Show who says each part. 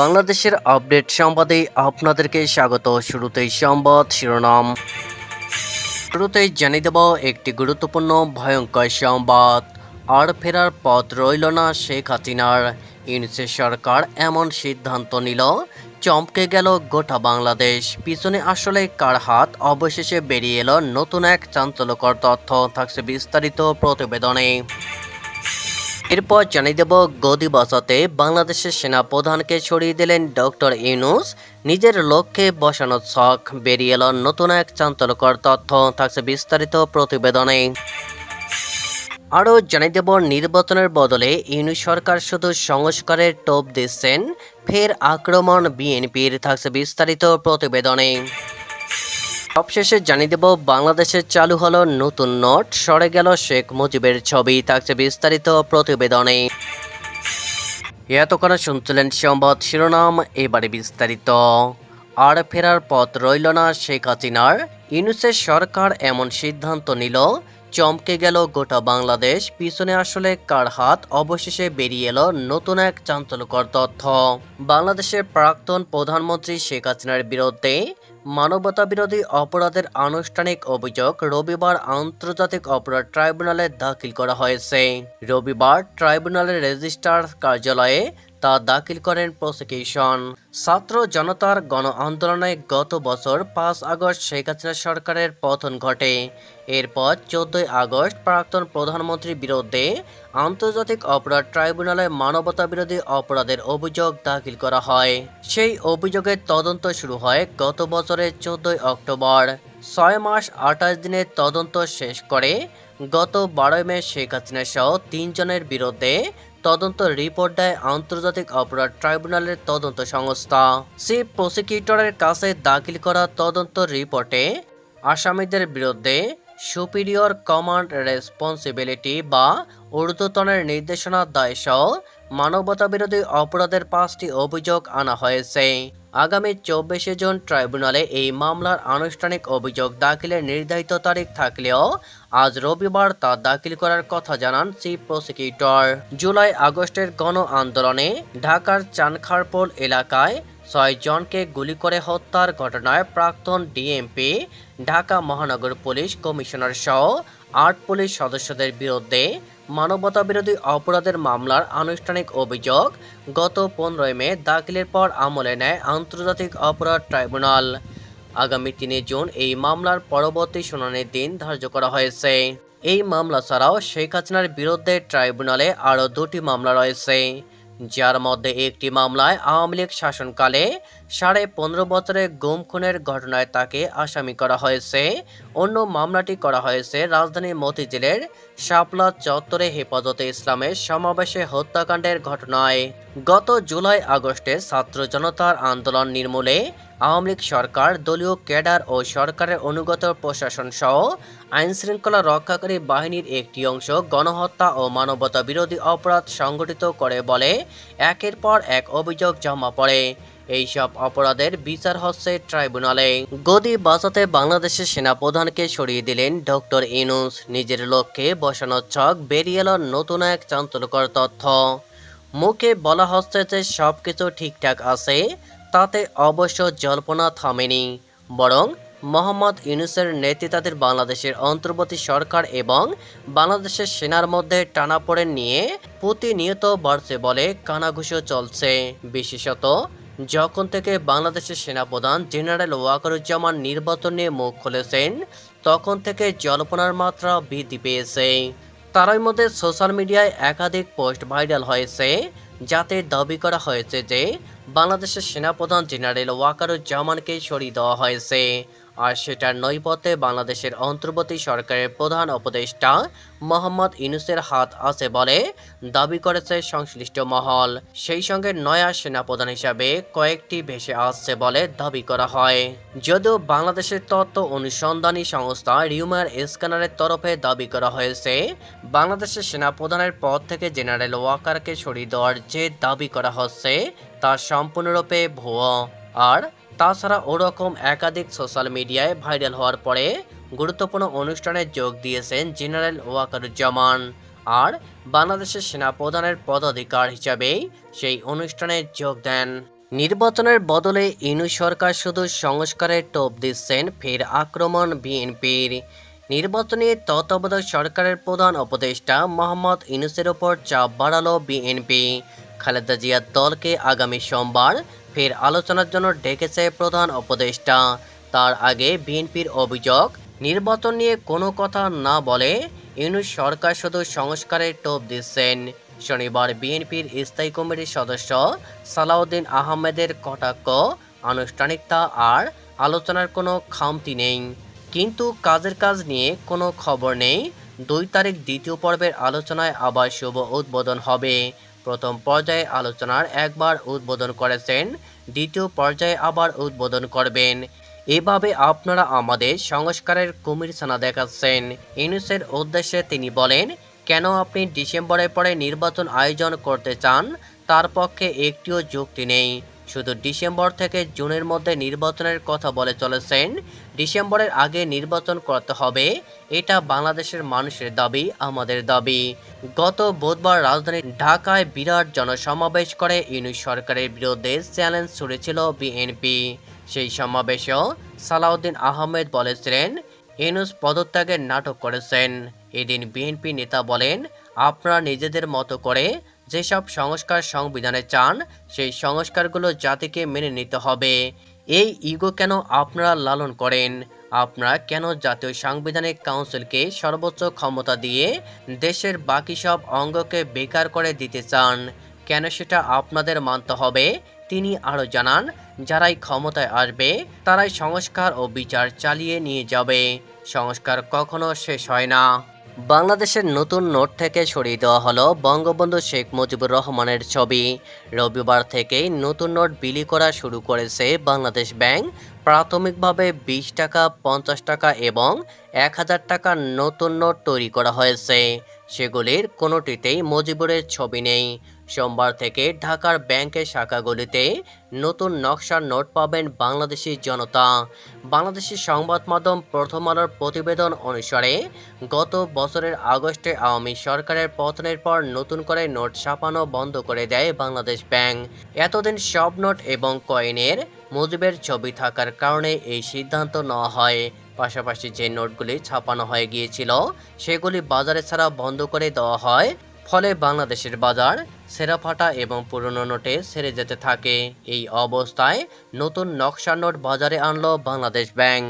Speaker 1: বাংলাদেশের আপডেট সংবাদে আপনাদেরকে স্বাগত। শুরুতেই সংবাদ শিরোনাম। শুরুতেই জানিয়ে দেব একটি গুরুত্বপূর্ণ ভয়ঙ্কর সংবাদ। আর ফেরার পথ রইল না শেখ হাসিনার। ইউনিসে সরকার এমন সিদ্ধান্ত নিল, চমকে গেল গোটা বাংলাদেশ। পিছনে আসলে কার হাত? অবশেষে বেরিয়ে এলো নতুন এক চাঞ্চল্যকর তথ্য। থাকছে বিস্তারিত প্রতিবেদনে। এরপর জানিয়ে দেব গদি বাঁচাতে বাংলাদেশের সেনা প্রধানকে ছড়িয়ে দিলেন ডক্টর ইউনুস। নিজের লক্ষ্যে বসানোর শখ বেরিয়ে এল নতুন এক চাঞ্চল্যকর তথ্য। থাকছে বিস্তারিত প্রতিবেদনে। আরও জানিয়ে দেব, নির্বাচনের বদলে ইউনু সরকার শুধু সংস্কারের টোপ দিচ্ছেন, ফের আক্রমণ বিএনপির। থাকছে বিস্তারিত প্রতিবেদনে। সবশেষে জানিয়ে দেব, বাংলাদেশে চালু হলো নতুন নোট। সরে গেল শেখ মুজিবের ছবি, থাকছে বিস্তারিত প্রতিবেদনে। এতক্ষণ শুনছিলেন সংবাদ শিরোনাম, এবারে বিস্তারিত। আর ফেরার পথ রইল না শেখ হাসিনার। ইউনুসের সরকার এমন সিদ্ধান্ত নিল, চমকে গেল গোটা বাংলাদেশ। পিছনে আসলে কার হাত? অবশেষে বেরিয়ে এলো নতুন এক চাঞ্চল্যকর তথ্য। বাংলাদেশের প্রাক্তন প্রধানমন্ত্রী শেখ হাসিনার বিরুদ্ধে মানবতা বিরোধী অপরাধের আনুষ্ঠানিক অভিযোগ রবিবার আন্তর্জাতিক অপরাধ ট্রাইব্যুনালে দাখিল করা হয়েছে। রবিবার ট্রাইব্যুনালের রেজিস্ট্রার কার্যালয়ে তা দাখিল করেন প্রসিকিউশন ছাত্র জনতার গণ আন্দোলনে গত বছর পাঁচ আগস্ট শেখ হাসিনা সরকারের পতন ঘটে। এরপর চোদ্দই আগস্ট প্রাক্তন প্রধানমন্ত্রীর বিরুদ্ধে আন্তর্জাতিক অপরাধ ট্রাইব্যুনালে মানবতা বিরোধী অপরাধের অভিযোগ দাখিল করা হয়। সেই অভিযোগের তদন্ত শুরু হয় গত বছরের চোদ্দই অক্টোবর। ছয় মাস আঠাশ দিনের তদন্ত শেষ করে গত বারোই মে শেখ হাসিনা সহ তিনজনের বিরুদ্ধে তদন্ত রিপোর্ট দেয় আন্তর্জাতিক অপরাধ ট্রাইব্যুনালের তদন্ত সংস্থা। চিফ প্রসিকিউটরের কাছে দাখিল করা তদন্ত রিপোর্টে আসামিদের বিরুদ্ধে সুপিরিয়র কমান্ড রেসপন্সিবিলিটি বা ঊর্ধ্বতনের নির্দেশনা দায়সহ মানবতাবিরোধী মানবতা বিরোধী অপরাধের পাঁচটি অভিযোগ আনা হয়েছে। আগামী চব্বিশে জুন ট্রাইব্যুনালে এই মামলার আনুষ্ঠানিক অভিযোগ দাখিলের নির্ধারিত তারিখ থাকলেও আজ রবিবার তা দাখিল করার কথা জানান চিফ প্রসিকিউটর। জুলাই আগস্টের গণ আন্দোলনে ঢাকার চানখারপোল এলাকায় ছয় জনকে গুলি করে হত্যার ঘটনায় প্রাক্তন ডিএমপি, ঢাকা মহানগর পুলিশ কমিশনার সহ আট পুলিশ সদস্যদের বিরুদ্ধে মানবতা বিরোধী অপরাধের মামলার আনুষ্ঠানিক অভিযোগ গত পনেরোই মে দাখিলের পর আমলে নেয় আন্তর্জাতিক অপরাধ ট্রাইব্যুনাল। আগামী তিনে জুন এই মামলার পরবর্তী শুনানির দিন ধার্য করা হয়েছে। এই মামলা ছাড়াও শেখ হাসিনার বিরুদ্ধে ট্রাইব্যুনালে আরও দুটি মামলা রয়েছে। যার মধ্যে একটি মামলায় আওয়ামী লীগ শাসনকালে সাড়ে পনেরো বছরের গুম খুনের ঘটনায় তাকে আসামি করা হয়েছে। অন্য মামলাটি করা হয়েছে রাজধানীর মতিঝিলের শাপলা চত্বরে হেফাজতে ইসলামের সমাবেশে হত্যাকাণ্ডের ঘটনায়। গত জুলাই আগস্টে ছাত্র জনতার আন্দোলন নির্মূলে আওয়ামী লীগ সরকার, দলীয় ক্যাডার ও সরকারের অনুগত প্রশাসন সহ আইনশৃঙ্খলা রক্ষাকারী বাহিনীর একটি অংশ গণহত্যা ও মানবতা বিরোধী অপরাধ সংগঠিত করে বলে একের পর এক অভিযোগ জমা পড়ে। এইসব অপরাধের বিচার হচ্ছে ট্রাইব্যুনালে। গদি বাঁচাতে বাংলাদেশের সেনাপ্রধানকে সরিয়ে দিলেন ডক্টর ইনুস নিজের লক্ষ্যে বসানোর ছক বেরিয়ে এল নতুন এক চাঞ্চল্যকর তথ্য। মুখে বলা হচ্ছে যে সব কিছু ঠিকঠাক আছে তাতে অবশ্য জল্পনা থামেনি, বরং মোহাম্মদ ইউনুসের নেতৃত্বাধীন বাংলাদেশের অন্তর্বর্তী সরকার এবং বাংলাদেশের সেনার মধ্যে টানাপোড়েন নিয়ে প্রতিনিয়ত বাড়ছে বলে কানাঘুষো চলছে। বিশেষত যখন থেকে বাংলাদেশের সেনাপ্রধান জেনারেল ওয়াকারুজ্জামান নির্বাচন নিয়ে মুখ খুলেছেন, তখন থেকে জল্পনার মাত্রা বৃদ্ধি পেয়েছে। তারই মধ্যে সোশ্যাল মিডিয়ায় একাধিক পোস্ট ভাইরাল হয়েছে যাতে দাবি করা হয়েছে যে বাংলাদেশের সেনাপ্রধান জেনারেল ওয়াকারুজ্জামানকে সরিয়ে দেওয়া হয়েছে। আর সেটার নৈপথ্যে বাংলাদেশের অন্তর্বর্তী সরকারের প্রধান উপদেষ্টা মোহাম্মদ ইনুসের হাত আছে বলে দাবি করেছে সংশ্লিষ্ট মহল। সেই সঙ্গে নয়া সেনাপ্রধান হিসাবে কয়েকটি ভেসে আসছে বলে দাবি করা হয়। যদিও বাংলাদেশের তথ্য অনুসন্ধানী সংস্থা রিউমার স্ক্যানারের তরফে দাবি করা হয়েছে, বাংলাদেশের সেনাপ্রধানের পদ থেকে জেনারেল ওয়াকারকে সরিয়ে দেওয়ার যে দাবি করা হচ্ছে, তা সম্পূর্ণরূপে ভুয়ো। আর তাছাড়া ওরকম একাধিক সোশ্যাল মিডিয়ায় ভাইরাল হওয়ার পরে গুরুত্বপূর্ণ অনুষ্ঠানে যোগ দিয়েছেন জেনারেল ওয়াকারুজ্জামান। আর বাংলাদেশের সেনাপ্রধানের পদাধিকার হিসাবেই সেই অনুষ্ঠানে যোগ দেন। নির্বাচনের বদলে ইনু সরকার শুধু সংস্কারের টোপ দিচ্ছেন ফের আক্রমণ বিএনপির। নির্বাচনী তত্ত্বাবধায়ক সরকারের প্রধান উপদেষ্টা মোহাম্মদ ইনুসের ওপর চাপ বাড়ালো বিএনপি। খালেদা জিয়ার দলকে আগামী সোমবার ফের আলোচনার জন্য ডেকেছে প্রধান উপদেষ্টা। তার আগে বিএনপির অভিযোগ, নির্বাচন নিয়ে কোনো কথা না বলে ইউনুস সরকার শুধু সংস্কারের টোপ দিচ্ছেন। শনিবার বিএনপির স্থায়ী কমিটির সদস্য সালাউদ্দিন আহমেদের কটাক্ষ, আনুষ্ঠানিকতা আর আলোচনার কোনো খামতি নেই। কিন্তু কাজের কাজ নিয়ে কোনো খবর নেই। দুই তারিখ দ্বিতীয় পর্বের আলোচনায় আবার শুভ উদ্বোধন হবে। প্রথম পর্যায়ে আলোচনার একবার উদ্বোধন করেছেন, দ্বিতীয় পর্যায়ে আবার উদ্বোধন করবেন। এভাবে আপনারা আমাদের সংস্কারের কুমির ছানা দেখাচ্ছেন। ইউনুসের উদ্দেশ্যে তিনি বলেন, কেন আপনি ডিসেম্বরের পরে নির্বাচন আয়োজন করতে চান, তার পক্ষে একটিও যুক্তি নেই। শুধু ডিসেম্বর থেকে জুনের মধ্যে নির্বাচনের কথা বলে চলেছেন। ডিসেম্বরের আগে নির্বাচন করতে হবে, এটা বাংলাদেশের মানুষের দাবি, আমাদের দাবি। গত বুধবার রাজধানী ঢাকায় বিরাট জনসমাবেশ করে ইউনুস সরকারের বিরুদ্ধে চ্যালেঞ্জ ছুড়েছিল বিএনপি। সেই সমাবেশেও সালাউদ্দিন আহমেদ বলেছিলেন, ইউনুস পদত্যাগের নাটক করেছেন। এদিন বিএনপি নেতা বলেন, আপনারা নিজেদের মতো করে যেসব সংস্কার সংবিধানে চান, সেই সংস্কারগুলো জাতিকে মেনে নিতে হবে। এই ইগো কেন আপনারা লালন করেন? আপনারা কেন জাতীয় সাংবিধানিক কাউন্সিলকে সর্বোচ্চ ক্ষমতা দিয়ে দেশের বাকি সব অঙ্গকে বেকার করে দিতে চান? কেন সেটা আপনাদের মানতে হবে? তিনি আরও জানান, যারাই ক্ষমতায় আসবে, তারাই সংস্কার ও বিচার চালিয়ে নিয়ে যাবে। সংস্কার কখনো শেষ হয় না। বাংলাদেশের নতুন নোট থেকে সরিয়ে দেওয়া হলো বঙ্গবন্ধু শেখ মুজিবুর রহমানের ছবি। রবিবার থেকেই নতুন নোট বিলি করা শুরু করেছে বাংলাদেশ ব্যাংক। প্রাথমিকভাবে বিশ টাকা, পঞ্চাশ টাকা এবং এক হাজার টাকার নতুন নোট তৈরি করা হয়েছে। সেগুলির কোনোটিতেই মুজিবুরের ছবি নেই। সোমবার থেকে ঢাকার ব্যাংকের শাখাগুলিতে নতুন নকশার নোট পাবেন বাংলাদেশি জনতা। বাংলাদেশি সংবাদ মাধ্যম প্রথম আলোর প্রতিবেদন অনুসারে, গত বছরের আগস্টে আওয়ামী সরকারের পতনের পর নতুন করে নোট ছাপানো বন্ধ করে দেয় বাংলাদেশ ব্যাংক। এতদিন সব নোট এবং কয়েনের মুজিবের ছবি থাকার কারণে এই সিদ্ধান্ত নেওয়া হয়। পাশাপাশি যে নোটগুলি ছাপানো হয়ে গিয়েছিল, সেগুলি বাজারে ছাড়া বন্ধ করে দেওয়া হয়। ফলে বাংলাদেশের বাজার সেরা ফাটা এবং পুরনো নোটে সেরে যেতে থাকে। এই অবস্থায় নতুন নকশা নোট বাজারে আনলো বাংলাদেশ ব্যাংক।